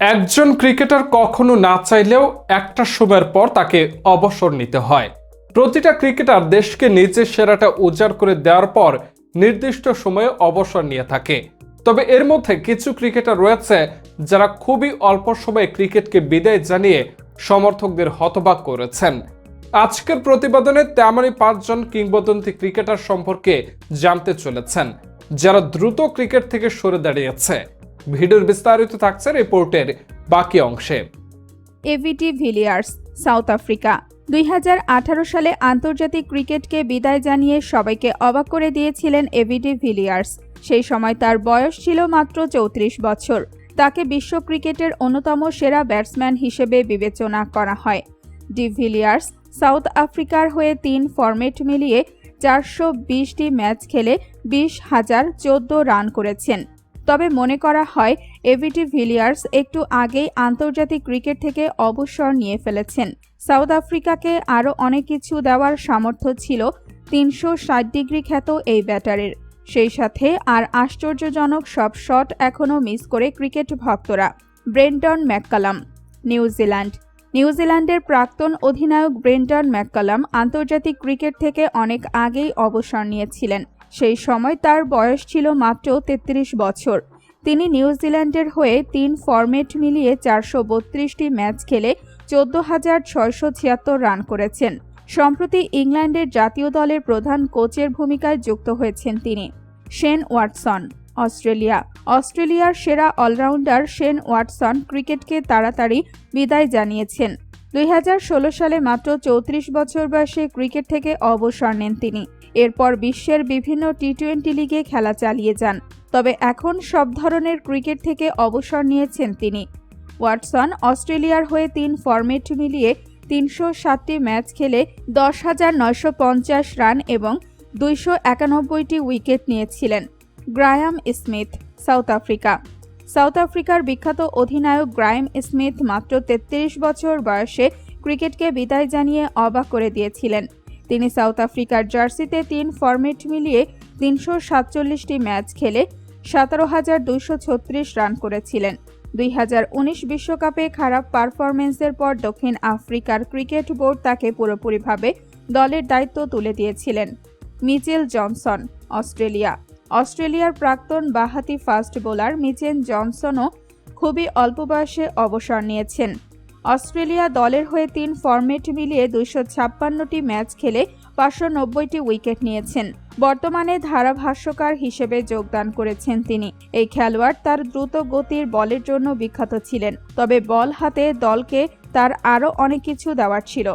একজন ক্রিকেটার কখনো না চাইলেও একটা সময়ের পর তাকে অবসর নিতে হয়। প্রতিটা ক্রিকেটার দেশকে নিজের সেরাটা উজাড় করে দেওয়ার পর নির্দিষ্ট সময়ে অবসর নিয়ে থাকে। তবে এর মধ্যে কিছু ক্রিকেটার রয়েছে যারা খুবই অল্প সময়ে ক্রিকেটকে বিদায় জানিয়ে সমর্থকদের হতবাক করেছেন। আজকের প্রতিবেদনে তেমনই পাঁচজন কিংবদন্তি ক্রিকেটার সম্পর্কে জানতে চলেছেন, যারা দ্রুত ক্রিকেট থেকে সরে দাঁড়িয়েছে। ভিডিওর বিস্তারিত থাকছে রিপোর্টের বাকি অংশে। এভিটি ভিলিয়ার্স সাউথ আফ্রিকা দুই হাজার আঠারো সালে আন্তর্জাতিক ক্রিকেটকে বিদায় জানিয়ে সবাইকে অবাক করে দিয়েছিলেন এভিডি ভিলিয়ার্স সেই সময় তার বয়স ছিল মাত্র চৌত্রিশ বছর। তাকে বিশ্ব ক্রিকেটের অন্যতম সেরা ব্যাটসম্যান হিসেবে বিবেচনা করা হয়। ডি ভিলিয়ার্স সাউথ আফ্রিকার হয়ে তিন ফরম্যাট মিলিয়ে চারশো বিশটি ম্যাচ খেলে বিশ হাজার চোদ্দ রান করেছেন। তবে মনে করা হয়, এভিটি ভিলিয়ার্স একটু আগেই আন্তর্জাতিক ক্রিকেট থেকে অবসর নিয়ে ফেলেছেন। সাউথ আফ্রিকাকে আরও অনেক কিছু দেওয়ার সামর্থ্য ছিল তিনশো ষাট ডিগ্রি খ্যাত এই ব্যাটারের। সেই সাথে আর আশ্চর্যজনক সব শট এখনও মিস করে ক্রিকেট ভক্তরা। ব্রেন্টন ম্যাককালাম নিউজিল্যান্ড নিউজিল্যান্ডের প্রাক্তন অধিনায়ক ব্রেন্টন ম্যাককালাম আন্তর্জাতিক ক্রিকেট থেকে অনেক আগেই অবসর নিয়েছিলেন। সেই সময় তার বয়স ছিল মাত্র তেত্রিশ বছর। তিনি নিউজিল্যান্ডের হয়ে তিন ফরম্যাট মিলিয়ে চারশো বত্রিশটি ম্যাচ খেলে চোদ্দ হাজার ছয়শো ছিয়াত্তর রান করেছেন। সম্প্রতি ইংল্যান্ডের জাতীয় দলের প্রধান কোচের ভূমিকায় যুক্ত হয়েছেন তিনি। Shane Watson, Australia. অস্ট্রেলিয়ার সেরা অলরাউন্ডার শেন ওয়াটসন ক্রিকেটকে তাড়াতাড়ি বিদায় জানিয়েছেন। দুই হাজার ষোলো সালে মাত্র চৌত্রিশ বছর বয়সে ক্রিকেট থেকে অবসর নেন তিনি। এরপর বিশ্বের বিভিন্ন টি টোয়েন্টি লিগে খেলা চালিয়ে যান, তবে এখন সব ধরনের ক্রিকেট থেকে অবসর নিয়েছেন তিনি। ওয়াটসন অস্ট্রেলিয়ার হয়ে তিন ফরম্যাট মিলিয়ে তিনশো সাতটি ম্যাচ খেলে দশ হাজার নয়শো পঞ্চাশ রান এবং দুইশো একানব্বইটি উইকেট নিয়েছিলেন। Graeme Smith, South Africa. South আফ্রিকার বিখ্যাত অধিনায়ক গ্রাইম স্মিথ মাত্র তেত্রিশ বছর বয়সে ক্রিকেটকে বিদায় জানিয়ে অবাক করে দিয়েছিলেন। তিনি সাউথ আফ্রিকার জার্সিতে তিন ফরম্যাট মিলিয়ে তিনশো সাতচল্লিশটি ম্যাচ খেলে সতেরো হাজার দুইশো ছত্রিশ রান করেছিলেন। দুই হাজার উনিশ বিশ্বকাপে খারাপ পারফরমেন্সের পর দক্ষিণ আফ্রিকার ক্রিকেট বোর্ড তাকে পুরোপুরিভাবে দলের দায়িত্ব তুলে দিয়েছিলেন। Mitchell Johnson, Australia. অস্ট্রেলিয়ার প্রাক্তন বাহাতি ফাস্ট বোলার মিচেন জনসনও খুবই অল্প বয়সে অবসর নিয়েছেন। অস্ট্রেলিয়া দলের হয়ে তিন ফরম্যাট মিলিয়ে দুইশো ছাপ্পান্নটি ম্যাচ খেলে পাঁচশো নব্বইটি উইকেট নিয়েছেন। বর্তমানে ধারাভাষ্যকার হিসেবে যোগদান করেছেন তিনি। এই খেলোয়াড় তার দ্রুত গতির বলের জন্য বিখ্যাত ছিলেন, তবে বল হাতে দলকে তার আরও অনেক কিছু দেওয়ার ছিল।